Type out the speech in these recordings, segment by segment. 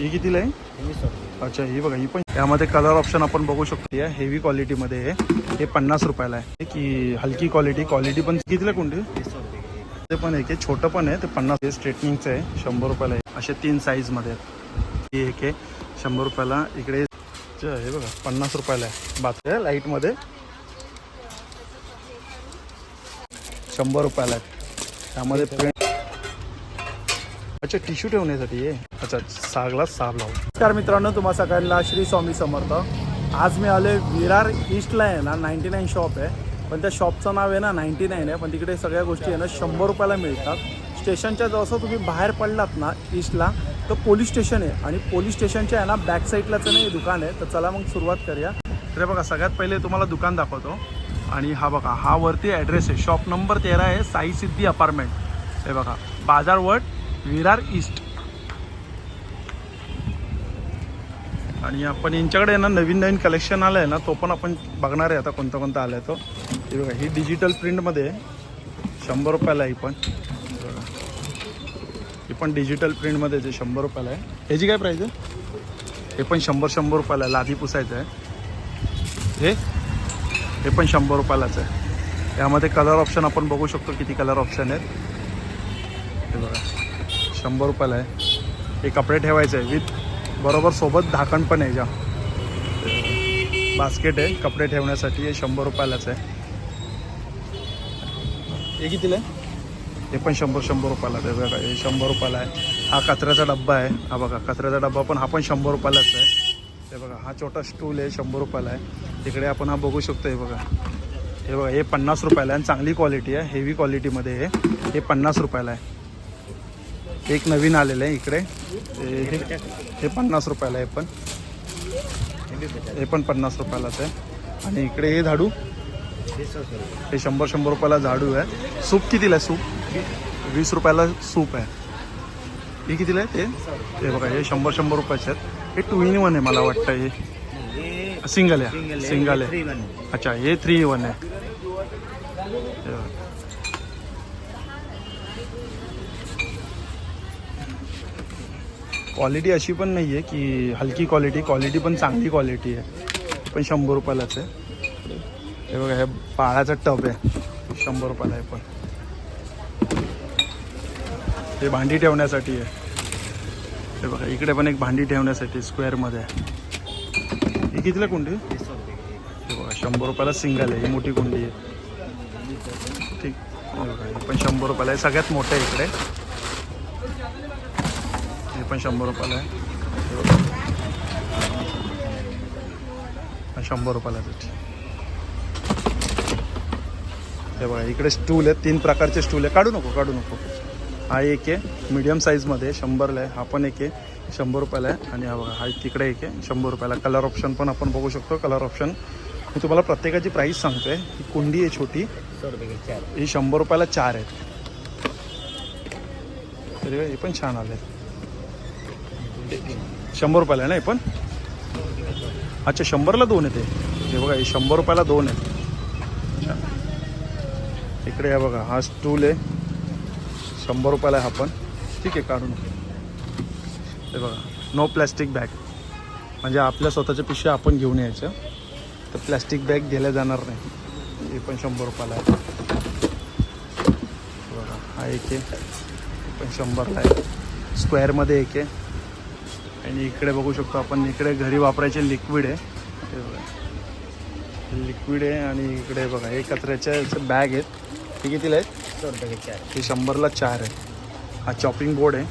ही कितीला आहे? अच्छा ही बघा ही पण. यामध्ये कलर ऑप्शन आपण बघू शकतो. या हेवी क्वालिटीमध्ये आहे हे. पन्नास रुपयाला आहे. की हलकी क्वालिटी क्वालिटी पण कितीला कोणती? ते पण आहे. की छोटं पण आहे. ते पन्नास. हे स्ट्रेटनिंगचं आहे. शंभर रुपयाला आहे. असे तीन साईजमध्ये आहेत. ही एक आहे. शंभर रुपयाला. इकडे हे बघा पन्नास रुपयाला आहे. बात आहे लाईटमध्ये शंभर रुपयाला आहे. त्यामध्ये प्रिंट अच्छा टिश्यू ठेवण्यासाठी आहे. अच्छा सागला साब लावून नमस्कार मित्रांनो तुम्हा सगळ्यांना श्री स्वामी समर्थ. आज मी आलो विरार ईस्टला आहे ना नाईन्टी नाईन शॉप आहे. पण त्या शॉपचं नाव आहे ना नाईन्टी नाईन आहे. पण तिकडे सगळ्या गोष्टी आहे ना शंभर रुपयाला मिळतात. स्टेशनच्या जसं तुम्ही बाहेर पडलात ना ईस्टला तर पोलीस स्टेशन आहे. आणि पोलीस स्टेशनच्या आहे ना बॅक साईडलाच नाही दुकान आहे. तर चला मग सुरुवात करूया. तर बघा सगळ्यात पहिले तुम्हाला दुकान दाखवतो. आणि हा बघा हा वरती ॲड्रेस आहे. शॉप नंबर तेरा आहे साई सिद्धी अपार्टमेंट हे बघा बाजारवट विरार ईस्ट. आणि आपण यांच्याकडे ना नवीन नवीन कलेक्शन आलं आहे ना तो पण आपण बघणार आहे आता कोणता कोणता आला आहे तो. हे बघा ही डिजिटल प्रिंटमध्ये आहे. शंभर रुपयाला आहे ही पण. ही पण डिजिटल प्रिंटमध्ये आहे शंभर रुपयाला आहे. ह्याची काय प्राईज आहे? हे पण शंभर शंभर रुपयाला आहे. लादी पुसायचं आहे. हे? हे पण शंभर रुपयालाच आहे. यामध्ये कलर ऑप्शन आपण बघू शकतो किती कलर ऑप्शन आहेत. हे बघा. शंभर रुपयाला आहे. हे कपडे ठेवायचे आहे विथ बरोबर सोबत झाकण पण आहे ज्या बास्केट आहे कपडे ठेवण्यासाठी हे शंभर रुपयालाच आहे. हे कितीला आहे? हे पण शंभर शंभर रुपयाला आहे. बघा हे शंभर रुपयाला आहे. हा कचऱ्याचा डब्बा आहे. हा बघा कचऱ्याचा डब्बा पण हा पण शंभर रुपयालाच आहे. ते बघा हा छोटा स्टूल आहे शंभर रुपयाला आहे. तिकडे आपण हा बघू शकतो हे बघा. हे बघा हे पन्नास रुपयाला आहे आणि चांगली क्वालिटी आहे हेवी क्वालिटीमध्ये हे हे पन्नास रुपयाला आहे. एक नवीन आलेलं आहे इकडे. हे- हे पन्नास रुपयाला आहे पण. हे पण पन्नास रुपयालाच आहे. आणि इकडे हे झाडू. हे शंभर शंभर रुपयाला झाडू आहे. सूप कितीला आहे? सूप? वीस रुपयाला सूप आहे. हे कितीला आहे ते? हे बघा हे शंभर शंभर रुपयाचे आहेत. हे टू इन वन आहे मला वाटतं हे. सिंगल आहे. सिंगल आहे. अच्छा हे थ्री इन वन आहे. क्वालिटी अशी पण नाही आहे की हलकी क्वालिटी क्वालिटी पण चांगली क्वालिटी आहे. पण शंभर रुपयालाच आहे. हे बघा हे बाळाचा टब आहे. शंभर रुपयाला आहे पण. हे भांडी ठेवण्यासाठी आहे. हे बघा इकडे पण एक भांडी ठेवण्यासाठी स्क्वेअरमध्ये आहे. ही कितीला कुंडी? हे बघा शंभर रुपयाला सिंगल आहे. ही मोठी कुंडी आहे. ठीक. पण शंभर रुपयाला आहे. सगळ्यात मोठं आहे इकडे. पण शंभर रुपयाला आहे. शंभर रुपयाला आहे ते. हे बघा इकडे स्टूल आहेत तीन प्रकारचे स्टूल आहे काढू नको काढू नको. हा एक आहे मीडियम साईजमध्ये शंभरला आहे. हा पण एक आहे शंभर रुपयाला आहे. आणि हा बघा हा तिकडे एक आहे शंभर रुपयाला कलर ऑप्शन पण आपण बघू शकतो कलर ऑप्शन मी तुम्हाला प्रत्येकाची प्राईस सांगतोय. ही कुंडी आहे छोटी. ही शंभर रुपयाला चार आहेत. तरी हे पण छान आले शंभर रुपयाला आहे ना हे पण? अच्छा शंभरला दोन येते हे बघा हे शंभर रुपयाला दोन आहे. इकडे आहे बघा हा स्टूल आहे. शंभर रुपयाला आहे हा पण. ठीक आहे काढून हे बघा नो प्लॅस्टिक बॅग म्हणजे आपल्या स्वतःच्या पिशव्या आपण घेऊन यायचं. तर प्लॅस्टिक बॅग दिल्या जाणार नाही. हे पण शंभर रुपयाला आहे. बघा हा एक आहे. पण शंभरला आहे. स्क्वेअरमध्ये एक आहे. आणि इकडे बघू शकतो आपण इकडे घरी वापरायचे लिक्विड आहे. बघा. लिक्विड आहे आणि इकडे बघा हे कचऱ्याच्या याचे बॅग आहेत हे कितीला आहेत? हे शंभरला चार आहे. हा चॉपिंग बोर्ड आहे.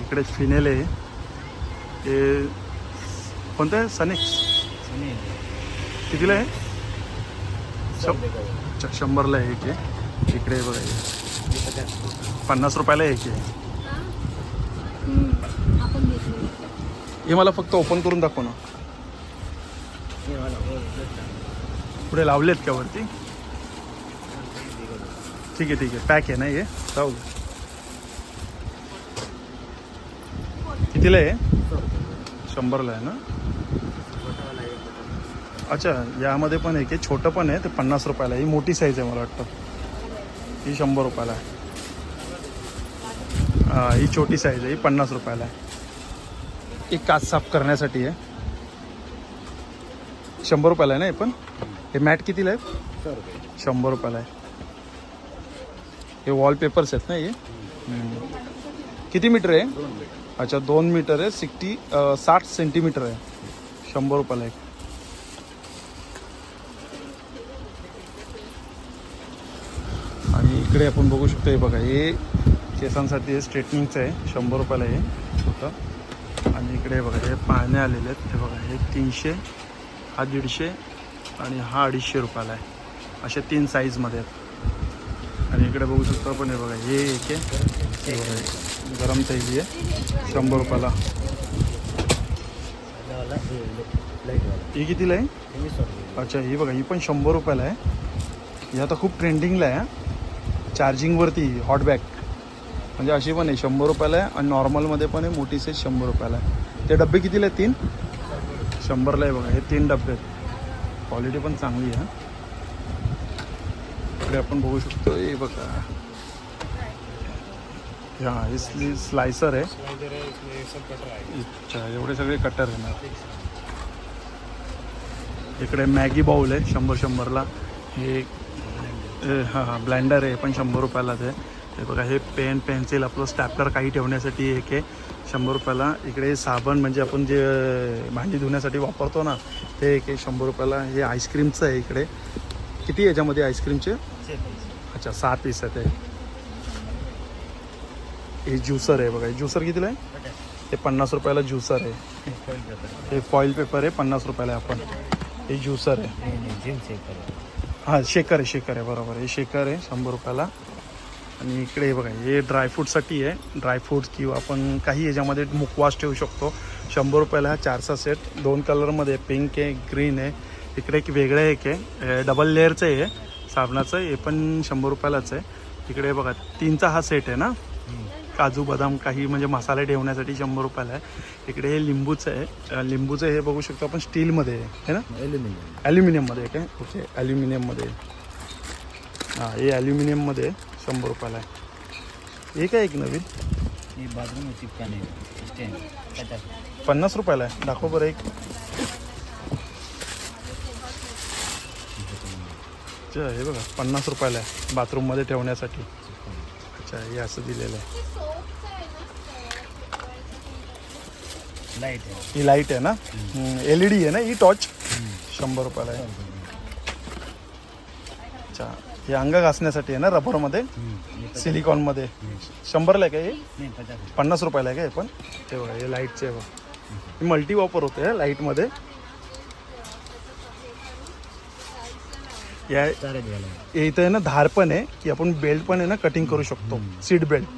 इकडे फिनेल आहे. हे कोणतं आहे? सनेक्स कितीला आहे? शंभरला आहे. एक आहे. इकडे बघा. पन्नास रुपयाला एक आहे आपण घेतली हे मला फक्त ओपन करून दाखव ना. पुढे लावलेत का वरती? ठीक आहे ठीक आहे. पॅक आहे ना हे? राहू कितीला आहे? शंभरला आहे ना? अच्छा यामध्ये पण एक आहे. छोटं पण आहे. ते पन्नास रुपयाला ही मोठी साईज आहे मला वाटतं. ही शंभर रुपयाला आहे. ही छोटी साईज आहे. ही पन्नास रुपयाला आहे. एक काच साफ करण्यासाठी आहे. शंभर रुपयाला आहे ना हे पण? हे मॅट कितीला आहेत? शंभर रुपयाला आहे. हे वॉलपेपर्स आहेत ना हे? किती मीटर आहे? अच्छा दोन मीटर आहे. सिक्स्टी साठ सेंटीमीटर आहे. शंभर रुपयाला एक. आणि इकडे आपण बघू शकतो हे बघा हे केसांसाठी स्ट्रेटनिंगचं आहे. शंभर रुपयाला हे. छोटं. आणि इकडे बघा हे पाळणे आलेले आहेत. हे बघा हे तीनशे हा दीडशे आणि हा अडीचशे रुपयाला आहे. असे तीन साईजमध्ये आहेत. आणि इकडे बघू शकतो आपण हे बघा हे एक आहे. गरम साईज आहे. शंभर रुपयाला. ही कितीला आहे? अच्छा ही बघा ही पण शंभर रुपयाला आहे. ही आता खूप ट्रेंडिंगला आहे चार्जिंगवरती हॉटबॅग म्हणजे अशी पण आहे शंभर रुपयाला आहे आणि नॉर्मलमध्ये पण आहे मोठी साईज शंभर रुपयाला आहे. ते डबे कितीला आहेत तीन? शंभरला आहे बघा हे तीन डबे आहेत. क्वालिटी पण चांगली आहे इकडे आपण बघू शकतो हे बघा. हा हे स्ली स्लायसर आहे. अच्छा एवढे सगळे कटर येणार इकडे मॅगी बाउल आहे शंभर शंभरला हे हां हां ब्लँडर आहे पण शंभर रुपयालाच आहे. हे बघा हे पेन पेन्सिल आपलं स्टॅपलर काही ठेवण्यासाठी एक आहे. शंभर रुपयाला. इकडे साबण म्हणजे आपण जे भांडी धुण्यासाठी वापरतो ना ते एक आहे शंभर रुपयाला. हे आईस्क्रीमचं आहे इकडे. किती याच्यामध्ये आईस्क्रीमचे? अच्छा सहा पीस आहे ते हे ज्युसर आहे बघा. ज्युसर कितीला आहे? हे पन्नास रुपयाला ज्युसर आहे. हे फॉईल पेपर आहे पन्नास रुपयाला आहे आपण. हे ज्युसर आहे. हां शेकर आहे शेकर आहे. बरोबर हे शेकर आहे शंभर रुपयाला. आणि इकडे हे बघा हे ड्रायफ्रूटसाठी आहे. ड्रायफ्रूट किंवा आपण काही याच्यामध्ये मुखवास ठेवू शकतो. शंभर रुपयाला हा चारचा सेट दोन कलरमध्ये पिंक आहे ग्रीन आहे. इकडे एक वेगळं एक आहे. डबल लेअरचं आहे. साबणाचं हे पण शंभर रुपयालाच आहे. इकडे बघा तीनचा हा सेट आहे ना? काजू बदाम काही म्हणजे मसाले ठेवण्यासाठी शंभर रुपयाला आहे. इकडे हे लिंबूचं आहे. लिंबूचं हे बघू शकतो आपण स्टीलमध्ये आहे. है ना? ॲल्युमिनियम ॲल्युमिनियममध्ये आहे काय? ओके ॲल्युमिनियममध्ये हां हे ॲल्युमिनियममध्ये आहे, शंभर रुपयाला आहे. हे काय एक नवीन? बाथरूम में चिपकाने. स्टैंड पचास पन्नास रुपयाला आहे. दाखव बरं एक. अच्छा हे बघा पन्नास रुपयाला आहे. बाथरूममध्ये ठेवण्यासाठी. अच्छा हे असं दिलेलं आहे. लाइट है ही लाइट आहे ना? एल ई डी आहे ना? ही टॉर्च शंभर रुपयाला आहे. अच्छा. हे अंग घासण्यासाठी आहे ना रबरमध्ये? सिलिकॉनमध्ये. शंभरला आहे का हे? पन्नास रुपयाला आहे का हे पण? ते बघा हे लाईटचे बघा. हे मल्टी वापर होते लाईटमध्ये. या हे इथं आहे ना धार पण आहे की आपण बेल्ट पण आहे ना कटिंग करू शकतो. Seat belt.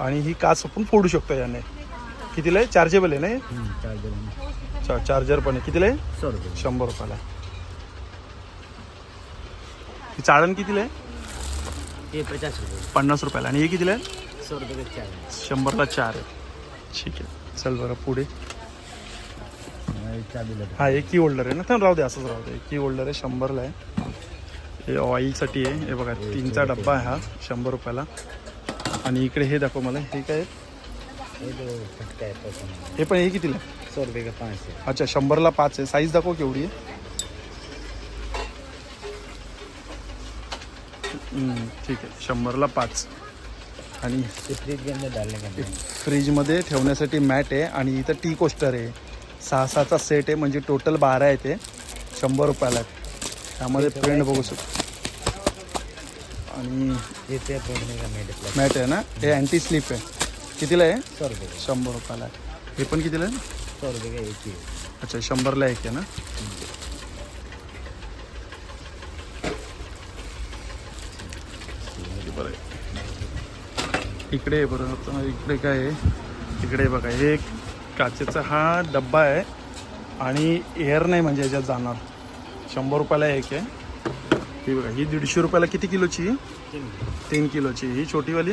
आणि ही काच आपण फोडू शकतो याने. कितीला आहे? चार्जेबल आहे ना हे? चार्जर पण आहे. कितीला आहे? शंभर रुपयाला ही चाळण कितीला आहे? ये पचास रुपये. पन्नास रुपयाला. आणि हे कितीला आहे? सौ रुपये का चार्ज शंभरला चार आहे. ठीक आहे. चल बरं पुढे. चाबी लगा हा हे की होल्डर आहे ना? तर राहू दे असंच राहू दे. की होल्डर आहे शंभरला आहे. हे ऑइलसाठी आहे. हे बघा तीनचा डब्बा आहे हा शंभर रुपयाला. आणि इकडे हे दाखव मला. हे काय आहे? फटका है पैसा हे पण हे कितीला आहे? सौ रुपये का पाँच है अच्छा शंभरला पाच आहे. साईज दाखव केवढी आहे. ठीक आहे. शंभरला पाच. आणि फ्रीजमध्ये ठेवण्यासाठी मॅट आहे आणि इथं टी कोस्टर आहे. सहा सहाचा सेट आहे म्हणजे टोटल बारा आहे ते. शंभर रुपयाला आहे. त्यामध्ये प्रिंट बघू शकतो. आणि मॅट आहे ना? हे अँटी स्लिप आहे. कितीला आहे? शंभर रुपयाला आहे. हे पण कितीला आहे? अच्छा शंभरला एक आहे ना? इकडे आहे बरं. आता इकडे काय आहे? इकडे बघा. हे एक काचेचा हा डब्बा आहे आणि एअर नाही म्हणजे याच्यात जाणार. शंभर रुपयाला एक आहे. ही बघा ही दीडशे रुपयाला किती किलोची? आहे? तीन किलोची. ही छोटीवाली?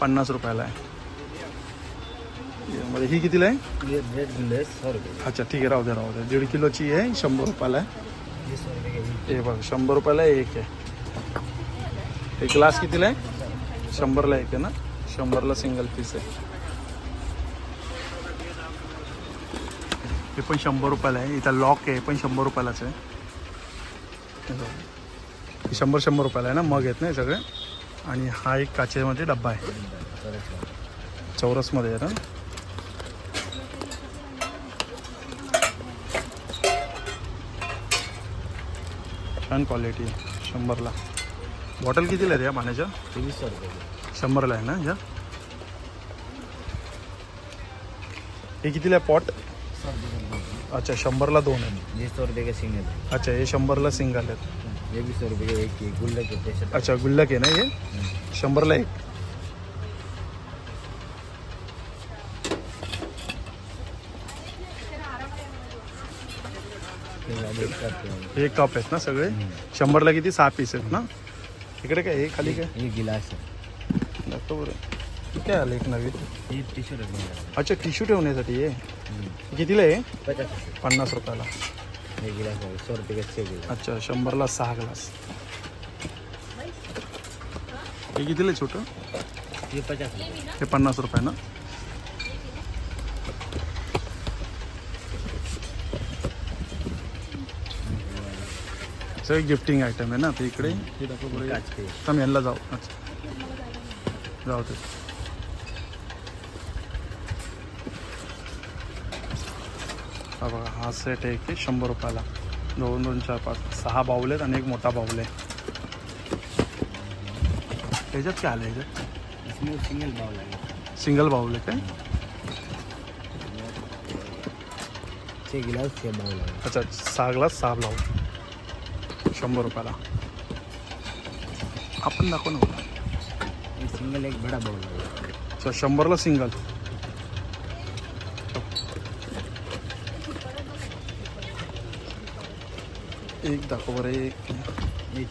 पन्नास रुपयाला आहे. म्हणजे ही कितीला आहे? अच्छा ठीक आहे. राहू दे राहू दे. दीड किलोची आहे शंभर रुपयाला आहे. हे बघा शंभर रुपयाला एक आहे. हे ग्लास कितीला आहे? शंभरला एक आहे ना? शंभरला सिंगल पीस आहे. हे पण शंभर रुपयाला आहे. इथं लॉक आहे पण शंभर रुपयालाच आहे. शंभर शंभर रुपयाला आहे ना? मग येत नाही सगळे? आणि हा एक काचेमध्ये डब्बा आहे. चौरसमध्ये आहे ना? छान क्वालिटी आहे. शंभरला. बॉटल कितीला आहे रे या पाण्याच्या? तेवीस रुपये. शंभरला आहे ना ह्या हे कितीला आहे पॉट? अच्छा शंभरला दोन आहे. ये सौ रुपये का सिंगल अच्छा हे शंभरला सिंगल आहेत. ये भी सौ रुपये का एक गुल्लक के टेस्ट अच्छा गुल्लक आहे ना हे? शंभरला एक? हे कप आहेत ना सगळे? शंभरला किती? सहा पीस आहेत ना? इकडे काय? हे खाली काय? ये गिलास है दाखव बरं. हे काय आलं एक नवीन? रखने का अच्छा टिश्यू ठेवण्यासाठी हे? हे कितीला आहे? रुपये पन्नास रुपयाला. गिलास है सौ रुपये का छः गिलास. अच्छा शंभरला सहा ग्लास. हे कितीला आहे छोटं? ये पचास हे पन्नास रुपये ना? सगळे गिफ्टिंग आयटम आहे ना ते इकडे हे दाखव बरं. काच के थांब यांना जाऊ. अच्छा. जाऊ ते. हा बघा हा सेट आहे की शंभर रुपयाला. दोन दोन चार पाच सहा बाऊल आहेत आणि एक मोठा बाऊल आहे. ह्याच्यात काय आलं ह्याच्यात? इसमें सिंगल बाउल है सिंगल बाउल आहे काय छः गिलास अच्छा सहा ग्लास सहा बाउल शंभर रुपयाला. आपण दाखव ना. ये सिंगल एक बड़ा बाउल है अच्छा शंभरला सिंगल एक दाखव बरं एक.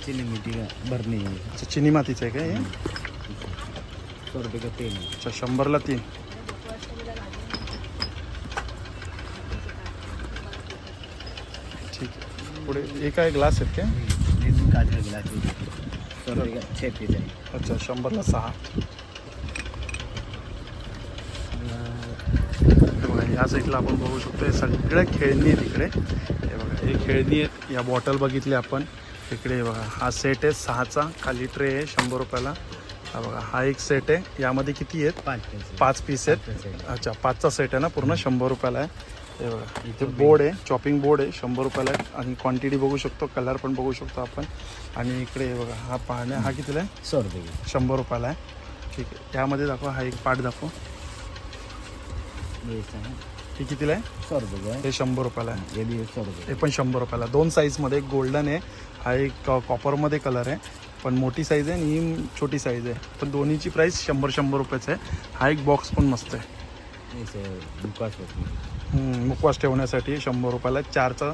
चीनी है अच्छा चिनी मातीचं आहे हे? सौ का तेल है अच्छा शंभरला तीन ठीक आहे पुढे एक आहे ग्लास आहेत काय? का है है अच्छा शंभरला सहा. हे बघा या साईडला आपण बघू शकतो हे सगळ्या खेळणी आहेत इकडे. हे बघा हे खेळणी आहेत. या बॉटल बघितली आपण. इकडे हे बघा हा सेट आहे सहाचा. खाली ट्रे आहे शंभर रुपयाला. हा बघा हा एक सेट आहे. यामध्ये किती आहेत? पाँच पीस है पाच पीस आहेत. अच्छा पाचचा सेट आहे ना पूर्ण? शंभर रुपयाला आहे. हे बघा इथे बोर्ड आहे चॉपिंग बोर्ड आहे शंभर रुपयाला आहे आणि क्वांटिटी बघू शकतो कलर पण बघू शकतो आपण. आणि इकडे हे बघा हा पाहण्या हा कितीला आहे? सौ रुपये की शंभर रुपयाला आहे. ठीक आहे. यामध्ये दाखवा हा एक पार्ट दाखव. है कितीला आहे? सौ रुपये का है शंभर रुपयाला आहे. हे पण शंभर रुपयाला. दोन साईजमध्ये एक गोल्डन आहे हा एक कॉपरमध्ये कलर आहे. पण मोठी साईज आहे आणि ही छोटी साईज आहे. पण दोन्हीची प्राईस शंभर शंभर रुपयाचं आहे. हा एक बॉक्स पण मस्त आहे. ऐसे मुखवास ठेवण्यासाठी शंभर रुपयाला चारचा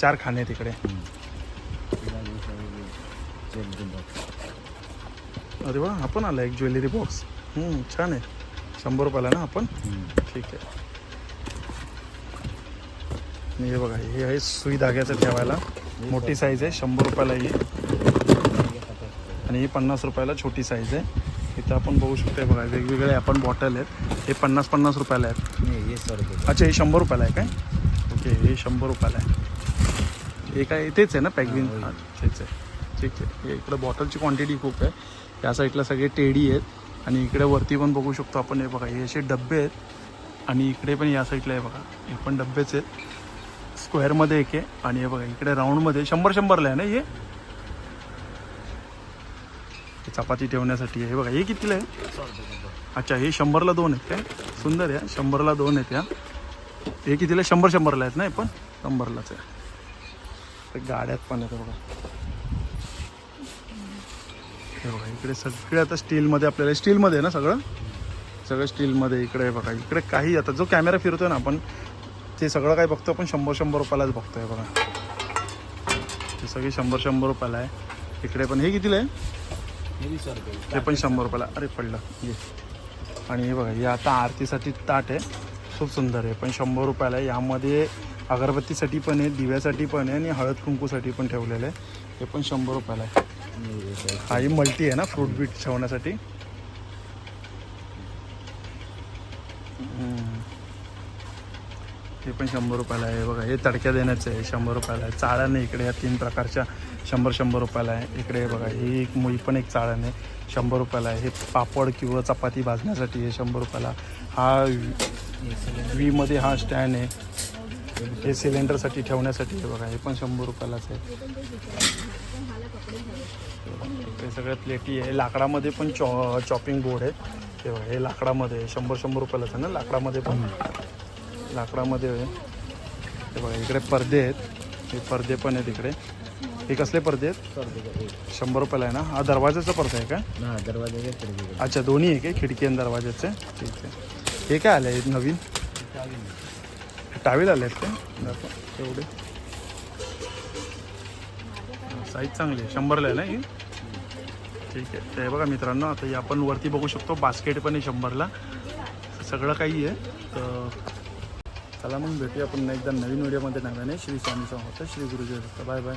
चार खाणे आहेत तिकडे अरे वा आपण आला एक ज्वेलरी बॉक्स. छान आहे. शंभर रुपयाला ना आपण? ठीक आहे. हे बघा हे आहे सुई धाग्याचं ठेवायला. मोठी साईज आहे शंभर रुपयाला ही. आणि ही पन्नास रुपयाला छोटी साईज आहे. इथं आपण बघू शकतो बघा वेगवेगळे आपण बॉटल आहेत. हे पन्नास पन्नास रुपयाला आहेत. नहीं ये सौ रुपये अच्छा हे शंभर रुपयाला आहे काय? ओके हे शंभर रुपयाला आहे. हे काय तेच आहे ना हा, हां तेच आहे. ठीक आहे. हे इकडं बॉटलची क्वांटिटी खूप आहे. या साईडला सगळे टेडी आहेत. आणि इकडे वरती पण बघू शकतो आपण हे बघा हे असे डब्बे आहेत. आणि इकडे पण या साईडला आहे बघा हे पण डब्बेच आहेत. स्क्वेअरमध्ये एक आहे. आणि हे बघा इकडे राऊंडमध्ये शंभर शंभरला आहे ना हे हे? चपाती ठेवण्यासाठी आहे. हे बघा हे कितीला आहे? अच्छा हे शंभरला दोन आहेत काय? सुंदर आहे शंभरला दोन आहेत या हे कितीला? शंभर शंभरला आहेत ना हे पण? शंभरलाच आहे. ते गाड्यात पण आहेत बघा. हे बघा इकडे सगळे आता स्टीलमध्ये आपल्याला स्टीलमध्ये आहे ना सगळं? सगळं स्टीलमध्ये इकडे आहे बघा इकडे काही आता जो कॅमेरा फिरतोय ना आपण ते सगळं काय बघतो आपण शंभर शंभर रुपयालाच बघतोय बघा. ते सगळे शंभर शंभर रुपयाला आहे. इकडे पण हे कितीला आहे? ते पण शंभर रुपयाला. अरे पडलं. ये. आणि हे बघा हे आता आरतीसाठी ताट आहे. खूप सुंदर आहे. पण शंभर रुपयाला आहे. यामध्ये अगरबत्तीसाठी पण आहे दिव्यासाठी पण आहे आणि हळद कुंकूसाठी पण ठेवलेलं आहे. हे पण शंभर रुपयाला आहे. हा ही हाही मल्टी आहे ना फ्रूट बीट ठेवण्यासाठी हम्म. हे पण शंभर रुपयाला आहे. बघा हे तडक्या देण्याचं आहे शंभर रुपयाला आहे. चाळण आहे इकडे या तीन प्रकारच्या शंभर शंभर रुपयाला आहे. इकडे बघा ही एक मुई पण एक चाळण आहे शंभर रुपयाला आहे. हे पापड किंवा चपाती भाजण्यासाठी आहे शंभर रुपयाला. हा वीमध्ये हा स्टँड आहे. हे सिलेंडरसाठी ठेवण्यासाठी आहे बघा हे पण शंभर रुपयालाच आहे. हे सगळ्या प्लेटी आहे. लाकडामध्ये पण चॉ चॉपिंग बोर्ड आहे. हे बघा हे लाकडामध्ये शंभर शंभर रुपयालाच आहे ना लाकडामध्ये पण. लाकडामध्ये आहे. हे बघा इकडे पडदे आहेत. हे पडदे पण आहेत इकडे. हे कसले पडदे आहेत? शंभर रुपयाला आहे ना? हा दरवाजाचा पडदा आहे का? हा दरवाजा अच्छा दोन्ही आहे काय खिडकी आणि दरवाजाचे? ठीक आहे. हे काय आलं आहे नवीन? टावेल आले आहेत दाखवा. तेवढे साईज चांगली आहे. शंभरला आहे ना ही? ठीक आहे. ते बघा मित्रांनो आता हे आपण वरती बघू शकतो. बास्केट पण आहे शंभरला. सगळं काही आहे. तर चला मग भेटूया पुन्हा एकदा नवीन व्हिडिओमध्ये. नव्याने श्री स्वामी समर्थ श्री गुरुजी बाय बाय.